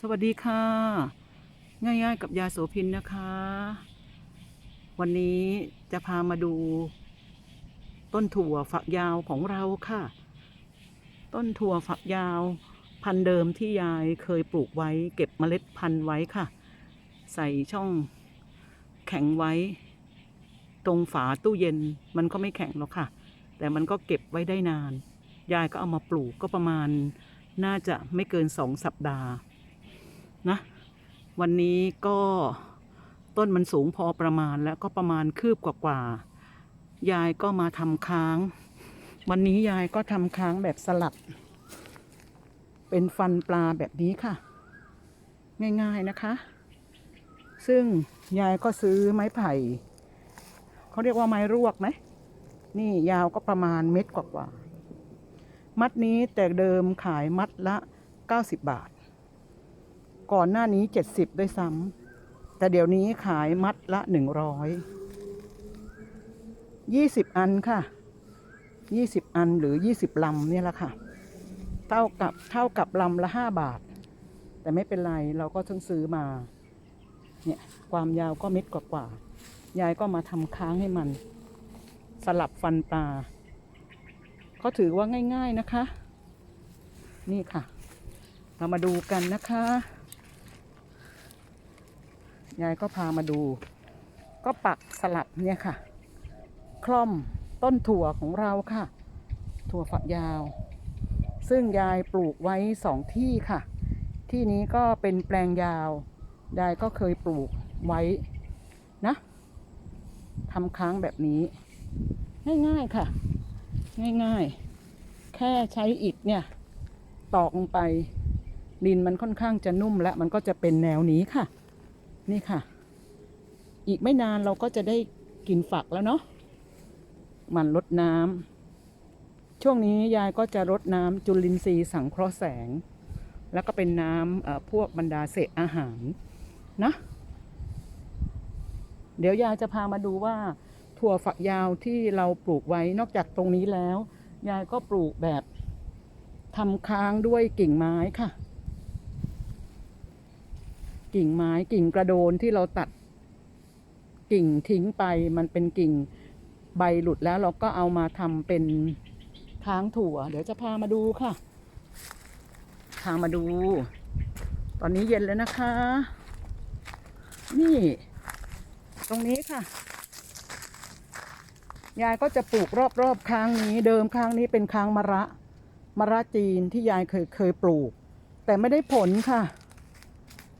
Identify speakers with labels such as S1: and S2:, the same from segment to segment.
S1: สวัสดีค่ะ ง่ายๆกับยาโสพินนะคะ วันนี้จะพามาดู ต้นถั่วฝักยาวของเราค่ะ ต้นถั่วฝักยาว พันเดิมที่ยายเคยปลูกไว้ เก็บเมล็ดพันธุ์ไว้ค่ะ ใส่ช่องแข็งไว้ ตรงฝาตู้เย็นมันก็ไม่แข็งหรอกค่ะ แต่มันก็เก็บไว้ได้นาน ยายก็เอามาปลูกก็ประมาณน่าจะไม่เกินสองสัปดาห์ นะ วันนี้ก็ต้นมันสูงพอประมาณแล้วก็ประมาณคืบกว่าๆยายก็มาทำค้าง วันนี้ยายก็ทำค้างแบบสลับเป็นฟันปลาแบบนี้ค่ะ ง่ายๆนะคะ ซึ่งยายก็ซื้อไม้ไผ่เขาเรียกว่าไม้รวกไหมนี่ยาวก็ประมาณเม็ดกว่าๆมัดนี้แต่เดิมขายมัดละ 90 บาท ก่อนหน้านี้ 70 ด้วยซ้ำแต่เดี๋ยวนี้ขายมัดละ 100 20 อันค่ะ 20 อันหรือ 20 ลำเนี่ยแหละค่ะ เท่ากับเท่ากับลำละ 5 บาท แต่ไม่เป็นไรเราก็เพิ่งซื้อมา เนี่ยความยาวก็เม็ดกว่าๆยายก็มาทำค้างให้มัน สลับฟันปลาเขาถือว่าง่าย ๆนะคะ นี่ค่ะ เรามาดูกันนะคะ ยายก็พามาดู ก็ปักสลับเนี่ยค่ะ คล่อมต้นถั่วของเราค่ะ ถั่วฝักยาว ซึ่งยายปลูกไว้สองที่ค่ะ ที่นี้ก็เป็นแปลงยาว ยายก็เคยปลูกไว้นะทำค้างแบบนี้ ง่ายๆค่ะ ง่ายๆ แค่ใช้อิฐเนี่ย ตอกลงไปดินมันค่อนข้างจะนุ่มและมันก็จะเป็นแนวนี้ค่ะ นี่ค่ะ อีกไม่นานเราก็จะได้กินฝักแล้วเนาะมันลดน้ำช่วงนี้ยายก็จะรดน้ำจุลินทรีย์สังเคราะห์แสง แล้วก็เป็นน้ำพวกบรรดาเศษอาหารนะ เดี๋ยวยายจะพามาดูว่าถั่วฝักยาวที่เราปลูกไว้นอกจากตรงนี้แล้ว ยายก็ปลูกแบบทำค้างด้วยกิ่งไม้ค่ะ กิ่งไม้กิ่งกระโดนที่เราตัด กิ่งทิ้งไป มันเป็นกิ่งใบหลุดแล้วเราก็เอามาทำเป็นค้างถั่ว เดี๋ยวจะพามาดูค่ะ พามาดู ตอนนี้เย็นแล้วนะคะ นี่ ตรงนี้ค่ะ ยายก็จะปลูกรอบๆค้างนี้ เดิมค้างนี้เป็นค้างมะระมะระจีนที่ยายเคยเคยปลูก แต่ไม่ได้ผลค่ะ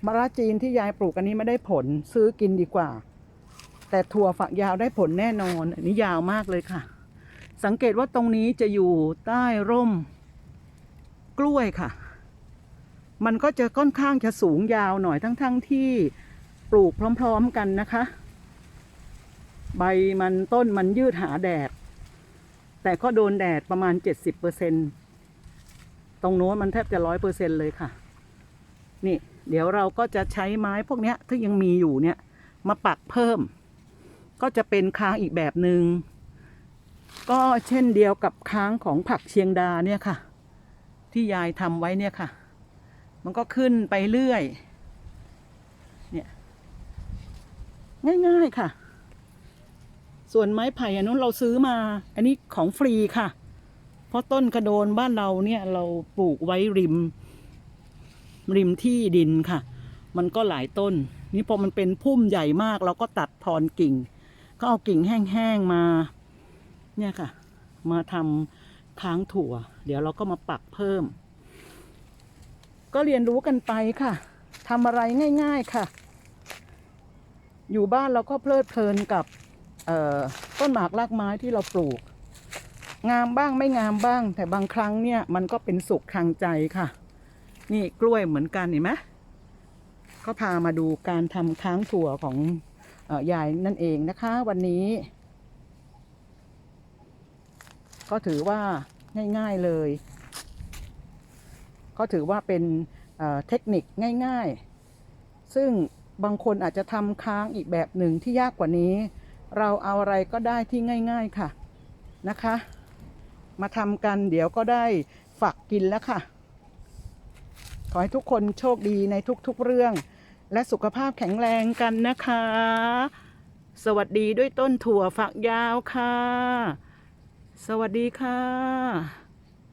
S1: มะระจีนที่ยายปลูกอันนี้ไม่ได้ผลซื้อกินดีกว่า แต่ถั่วฝักยาวได้ผลแน่นอน อันนี้ยาวมากเลยค่ะ สังเกตว่าตรงนี้จะอยู่ใต้ร่ม กล้วยค่ะ มันก็จะค่อนข้างจะสูงยาวหน่อยทั้งๆทที่ปลูกพร้อมๆกันนะคะ ใบมันต้นมันยืดหาแดด แต่ก็โดนแดดประมาณ 70%ตรงโน้นมันแทบจะร้อยเปอร์เซ็นเลยค่ะ นี่ เดี๋ยวเราก็จะใช้ไม้พวกนี้ที่ยังมีอยู่เนี่ยมาปักเพิ่ม ก็จะเป็นค้างอีกแบบหนึง่งก็เช่นเดียวกับค้างของผักเชียงดาเนี่ยค่ะ ที่ยายทำไว้เนี่ยค่ะ มันก็ขึ้นไปเรื่อยเนี่ยง่ายๆค่ะ ส่วนไม้ไผ่อันนู้นเราซื้อมา อันนี้ของฟรีค่ะ เพราะต้นกระโดนบ้านเราเนี่ยเราปลูกไว้ริม ริมที่ดินค่ะ มันก็หลายต้น นี่พอมันเป็นพุ่มใหญ่มาก เราก็ตัดทอนกิ่ง ก็เอากิ่งแห้งๆมา เนี่ยค่ะ มาทำค้างถั่ว เดี๋ยวเราก็มาปักเพิ่ม ก็เรียนรู้กันไปค่ะทำอะไรง่าย ๆค่ะ อยู่บ้านเราก็เพลิดเพลินกับต้นหมากรากไม้ที่เราปลูก งามบ้างไม่งามบ้าง แต่บางครั้งเนี่ยมันก็เป็นสุขทางใจค่ะ นี่กล้วยเหมือนกันเห็นไหมก็พามาดูการทำค้างถั่วของออยายนั่นเองนะคะ วันนี้ ก็ถือว่าง่ายๆเลย ก็ถือว่าเป็นเทคนิคง่ายๆ ซึ่งบางคนอาจจะทำค้างอีกแบบหนึ่งที่ยากกว่านี้ เราเอาอะไรก็ได้ที่ง่าย ๆค่ะนะคะ มาทำกันเดี๋ยวก็ได้ฝักกินแล้วค่ะ อให้ทุกคนโชคดีในทุกๆเรื่อง และสุขภาพแข็งแรงกันนะคะ สวัสดีด้วยต้นถั่วฝักยาวค่ะ สวัสดีค่ะ